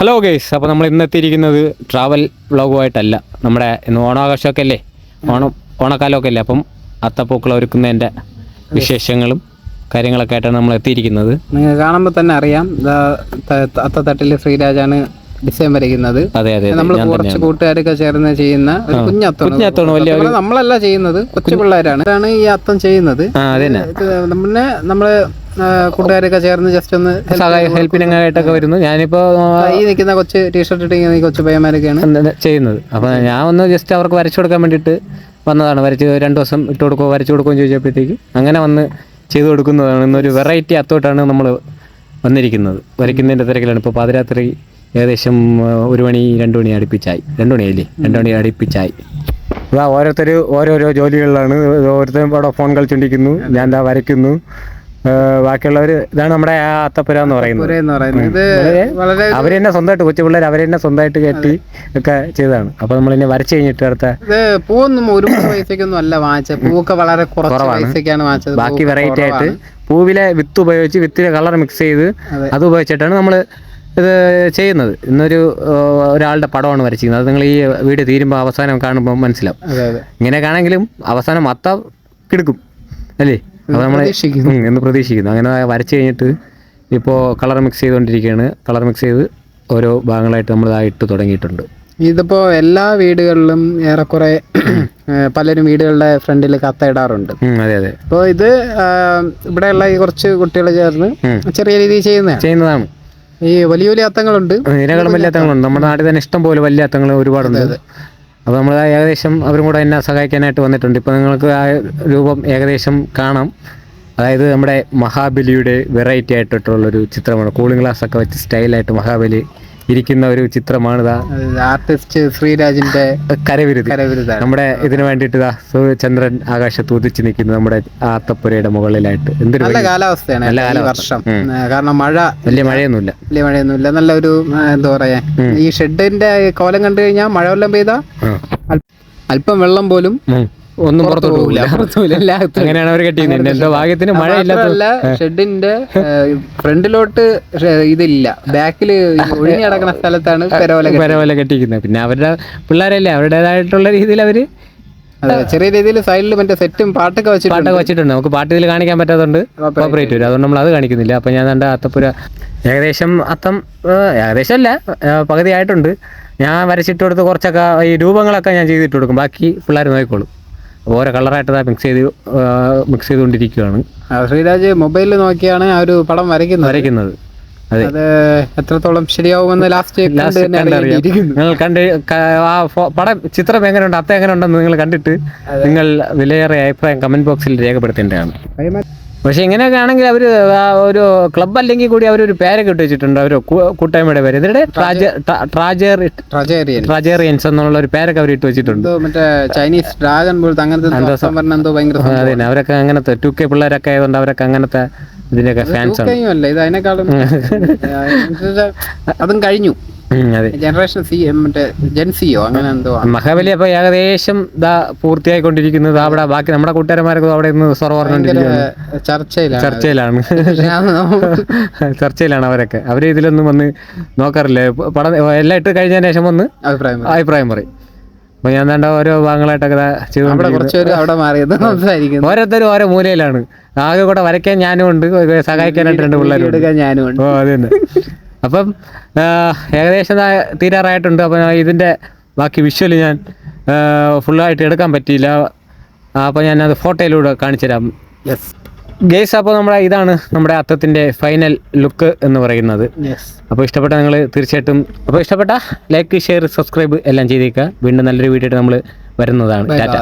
Hello guys അപ്പോൾ നമ്മൾ ഇന്ന് എത്തിയിരിക്കുന്നത് ട്രാവൽ വ്ളോഗുമായിട്ടല്ല നമ്മുടെ ഇന്ന് ഓണാഘോഷമൊക്കെ അല്ലേ ഓണം ഓണക്കാലമൊക്കെ അല്ലേ അപ്പം അത്തപ്പൂക്കൾ ഒരുക്കുന്നതിന്റെ വിശേഷങ്ങളും കാര്യങ്ങളൊക്കെ ആയിട്ടാണ് നമ്മൾ എത്തിയിരിക്കുന്നത്. നിങ്ങൾ കാണുമ്പോൾ തന്നെ അറിയാം. അത്തത്തട്ടിൽ ശ്രീരാജാണ് ഡിസൈൻ വരയ്ക്കുന്നത്. അതെ അതെ നമ്മൾ കുറച്ച് കൂട്ടുകാരൊക്കെ ചേർന്ന് ചെയ്യുന്ന ഒരു കുഞ്ഞത്തോണ് വലിയ നമ്മളല്ല ചെയ്യുന്നത്. കൊച്ചു പിള്ളേരാണ്. ഇതാണ് ഈ അത്തം ചെയ്യുന്നത്. പിന്നെ നമ്മൾ കൂട്ടുകാരൊക്കെ ചേർന്ന് ജസ്റ്റ് ഒന്ന് സഹായ ഹെൽപ്പിനൊക്കെ ആയിട്ടൊക്കെ വരുന്നു. ഞാനിപ്പോ ഈ നിൽക്കുന്ന കൊച്ച് ടീഷർട്ട് ഇട്ടിങ്ങനെ കൊച്ചു പയ്യന്മാരൊക്കെയാണ്. ചെയ്യുന്നത്? അപ്പൊ ഞാൻ ഒന്ന് ജസ്റ്റ് അവർക്ക് വരച്ചു കൊടുക്കാൻ വേണ്ടിയിട്ട് വന്നതാണ്. വരച്ച് രണ്ടു ദിവസം ഇട്ട് കൊടുക്കുമോ വരച്ചു കൊടുക്കുമോ ചോദിച്ചപ്പോഴത്തേക്ക് അങ്ങനെ വന്ന് ചെയ്തു കൊടുക്കുന്നതാണ്. ഇന്നൊരു വെറൈറ്റി അത്തോട്ടാണ് നമ്മൾ വന്നിരിക്കുന്നത്. വരയ്ക്കുന്നതിന്റെ തിരക്കിലാണ്. ഇപ്പോൾ പാതിരാത്രി ഏകദേശം ഒരു മണി രണ്ട് മണി അടുപ്പിച്ചായി. രണ്ട് മണിയായില്ലേ രണ്ട് മണി അടുപ്പിച്ചായി. ഇതാ ഓരോരുത്തർ ഓരോരോ ജോലികളിലാണ്. ഓരോരുത്തരും അവിടെ ഫോൺ കളിച്ചുകൊണ്ടിരിക്കുന്നു ഞാൻ എന്താ വരയ്ക്കുന്നു. ബാക്കിയുള്ളവർ ഇതാണ് നമ്മുടെ ആ അത്തപ്പുര എന്ന് പറയുന്നത്. വളരെ അവർ തന്നെ സ്വന്തമായിട്ട് കൊച്ചു പിള്ളേർ അവർ തന്നെ സ്വന്തമായിട്ട് കെട്ടി ഒക്കെ ചെയ്തതാണ്. അപ്പൊ നമ്മൾ ഇനി വരച്ചു കഴിഞ്ഞിട്ട് അടുത്ത പൂവൊന്നും ഒരു പൈസക്കൊന്നും അല്ല വാങ്ങിച്ചത്. പൂവൊക്കെ വളരെ കുറവാണ്. വാങ്ങിച്ചത്. ബാക്കി വെറൈറ്റി ആയിട്ട് പൂവിലെ വിത്ത് ഉപയോഗിച്ച് വിത്തിലെ കളർ മിക്സ് ചെയ്ത് അത്. ഉപയോഗിച്ചിട്ടാണ് നമ്മൾ ഇത് ചെയ്യുന്നത്. ഇന്നൊരു ഒരാളുടെ പടമാണ് വരച്ചിരിക്കുന്നത്. അത് നിങ്ങൾ ഈ വീട് തീരുമ്പോൾ അവസാനം കാണുമ്പോൾ മനസ്സിലാവും. അതെ ഇങ്ങനെയൊക്കെയാണെങ്കിലും അവസാനം അത്ത കിടക്കും. അല്ലേ? അപ്പോൾ നമ്മൾ. എന്ന് പ്രതീക്ഷിക്കുന്നു. അങ്ങനെ വരച്ച് കഴിഞ്ഞിട്ട് ഇപ്പോൾ കളർ മിക്സ് ചെയ്തുകൊണ്ടിരിക്കുകയാണ് കളർ മിക്സ് ചെയ്ത് ഓരോ ഭാഗങ്ങളായിട്ട് നമ്മൾ ഇട്ട് തുടങ്ങിയിട്ടുണ്ട്. ഇതിപ്പോൾ എല്ലാ വീടുകളിലും ഏറെക്കുറെ പലരും വീടുകളുടെ ഫ്രണ്ടിൽ കത്ത ഇടാറുണ്ട്. അതെ അതെ. അപ്പോൾ ഇത് ഇവിടെയുള്ള ഈ കുറച്ച് കുട്ടികൾ ചേർന്ന് ചെറിയ രീതിയിൽ ചെയ്യുന്നതാണ്. ചെയ്യുന്നതാണ്. ഈ വലിയ വലിയ അത്തങ്ങളുണ്ട്. നിരകളും വലിയ അത്തങ്ങളുണ്ട്. നമ്മുടെ നാട്ടിൽ തന്നെ ഇഷ്ടം പോലെ വലിയ അത്തങ്ങൾ ഒരുപാടുണ്ട്. അപ്പോൾ നമ്മൾ ഏകദേശം അവരും കൂടെ എന്നെ സഹായിക്കാനായിട്ട് വന്നിട്ടുണ്ട്. ഇപ്പോൾ നിങ്ങൾക്ക് ആ രൂപം ഏകദേശം കാണാം. അതായത് നമ്മുടെ മഹാബലിയുടെ വെറൈറ്റി ആയിട്ടുള്ളൊരു ചിത്രമാണ്. കൂളിംഗ് ഗ്ലാസ് ഒക്കെ വെച്ച് സ്റ്റൈലായിട്ട് മഹാബലി ഇരിക്കുന്ന ഒരു ചിത്രമാണ് ഇതാ. ആർട്ടിസ്റ്റ് ശ്രീരാജിന്റെ കരവിരുത്. കരവിരുത് നമ്മുടെ ഇതിനു വേണ്ടിയിട്ട് ഇതാ സൂര്യചന്ദ്രൻ ചന്ദ്രൻ ആകാശത്ത് ഉദിച്ചു നിൽക്കുന്നത് നമ്മുടെ ആത്തപ്പുരയുടെ മുകളിലായിട്ട്. എന്തൊരു നല്ല കാലാവസ്ഥയാണ് നല്ല കാലവർഷം വർഷം. കാരണം മഴ വലിയ മഴയൊന്നുമില്ല. വലിയ മഴയൊന്നുമില്ല. നല്ലൊരു ഒരു എന്താ പറയാ ഈ ഷെഡിന്റെ കോലം കണ്ടു കഴിഞ്ഞാൽ മഴ വെള്ളം പെയ്താ അല്പം വെള്ളം പോലും. ഒന്നും പുറത്തോട്ട് പോകില്ല അങ്ങനെയാണ് അവർ കെട്ടിയിരുന്നത് എന്തോ ഭാഗ്യത്തിന് മഴയില്ലാത്ത ഇല്ലാത്തല്ല ഷെഡിന്റെ ഫ്രണ്ടിലോട്ട് ഇതില്ല. ബാക്കിൽ ഒഴിഞ്ഞു കിടക്കുന്ന സ്ഥലത്താണ് പരവല കെട്ടിക്കുന്നത്. പിന്നെ അവരുടെ പിള്ളേരല്ലേ? അവരുടേതായിട്ടുള്ള രീതിയിൽ അവർ ചെറിയ രീതിയിൽ സൈഡിൽ മറ്റേ സെറ്റും പാട്ടൊക്കെ വെച്ചിട്ടുണ്ട്. പാട്ടൊക്കെ വെച്ചിട്ടുണ്ട്. നമുക്ക് പാട്ട് ഇതിൽ കാണിക്കാൻ പറ്റാത്തതുകൊണ്ട് ഓപ്പറേറ്റ് വരും. അതുകൊണ്ട് നമ്മൾ അത് കാണിക്കുന്നില്ല. അപ്പം ഞാൻ കണ്ട അത്തപ്പുര ഏകദേശം അത്തം ഏകദേശം അല്ല പകുതി ആയിട്ടുണ്ട് ഞാൻ വരച്ചിട്ട് കൊടുത്ത് കുറച്ചൊക്കെ ഈ രൂപങ്ങളൊക്കെ ഞാൻ ചെയ്തിട്ട് കൊടുക്കും. ബാക്കി പിള്ളേർ നോക്കിക്കോളും. ഓരോ കളറായിട്ട് മിക്സ് ചെയ്ത് മിക്സ് ചെയ്തുകൊണ്ടിരിക്കുകയാണ്. ശ്രീരാജ് മൊബൈലിൽ നോക്കിയാണ് ആ ഒരു പടം വരയ്ക്കുന്നത്. വരയ്ക്കുന്നത്. അതെ. എത്രത്തോളം ശരിയാവുമെന്ന് ലാസ്റ്റ് നിങ്ങൾ കണ്ട് ആ പടം ചിത്രം എങ്ങനെയുണ്ട് അത്ത എങ്ങനെയുണ്ടെന്ന് നിങ്ങൾ കണ്ടിട്ട് നിങ്ങൾ വിലയേറെ അഭിപ്രായം കമന്റ് ബോക്സിൽ രേഖപ്പെടുത്തേണ്ടതാണ്. പക്ഷെ ഇങ്ങനെയൊക്കെ ആണെങ്കിൽ അവർ ഒരു ക്ലബ് അല്ലെങ്കിൽ കൂടി അവർ ഒരു പേരൊക്കെ ഇട്ട് വെച്ചിട്ടുണ്ട്. അവർ കൂട്ടായ്മയുടെ പേര്. ഇതിടെ ട്രജേറിയൻ. ട്രാജേറിയൻസ് എന്നുള്ള ഒരു പേരൊക്കെ അവർ ഇട്ട് വെച്ചിട്ടുണ്ട്. മറ്റേ ചൈനീസ് ഡ്രാഗൺ അങ്ങനത്തെ. അതെ അവരൊക്കെ അങ്ങനത്തെ ടു കെ പിള്ളേരൊക്കെ ആയതുകൊണ്ട് അവരൊക്കെ അങ്ങനത്തെ ഇതിനൊക്കെ ഫാൻസ് ആണ്. അതും കഴിഞ്ഞു. ജനറേഷൻ സി മറ്റേ ജെൻസിയോ അങ്ങനെ എന്തോ ആണ്. മഹാബലി അപ്പൊ ഏകദേശം ഇതാ പൂർത്തിയായിക്കൊണ്ടിരിക്കുന്നത്. അവിടെ ബാക്കി നമ്മുടെ കൂട്ടുകാരന്മാരൊക്കെ അവിടെ നിന്ന് സൊറ ചർച്ചയിലാണ് ചർച്ചയിലാണ്. ചർച്ചയിലാണ് അവരൊക്കെ. അവർ ഇതിലൊന്നും വന്ന് നോക്കാറില്ല. പടം എല്ലാം ഇട്ട് കഴിഞ്ഞതിന് ശേഷം വന്ന് അഭിപ്രായം പറ. അഭിപ്രായം പറയും. അപ്പൊ ഞാൻ വേണ്ട ഓരോ ഭാഗങ്ങളായിട്ടൊക്കെ ദാ ഓരോരുത്തരും ഓരോ മൂലയിലാണ്. ആകെ കൂടെ വരയ്ക്കാൻ ഞാനും ഉണ്ട്. സഹായിക്കാനായിട്ട് രണ്ട് പിള്ളേരും ഉണ്ട്. ഞാനും ഉണ്ട്. ഓ അത് തന്നെ. അപ്പം ഏകദേശം തീരാറായിട്ടുണ്ട്. അപ്പം ഇതിന്റെ ബാക്കി വിഷ്വൽ ഞാൻ ഫുള്ളായിട്ട് എടുക്കാൻ പറ്റിയില്ല. അപ്പോൾ ഞാൻ അത് ഫോട്ടോയിലൂടെ കാണിച്ചു തരാം യെസ് ഗേസ് അപ്പോൾ നമ്മുടെ ഇതാണ് നമ്മുടെ അത്തത്തിന്റെ ഫൈനൽ ലുക്ക് എന്ന് പറയുന്നത്. അപ്പോൾ ഇഷ്ടപ്പെട്ട നിങ്ങൾ തീർച്ചയായിട്ടും അപ്പോൾ ഇഷ്ടപ്പെട്ട ലൈക്ക് ഷെയർ സബ്സ്ക്രൈബ് എല്ലാം ചെയ്തേക്കുക. വീണ്ടും നല്ലൊരു വീഡിയോ നമ്മൾ വരുന്നതാണ്. ടാറ്റ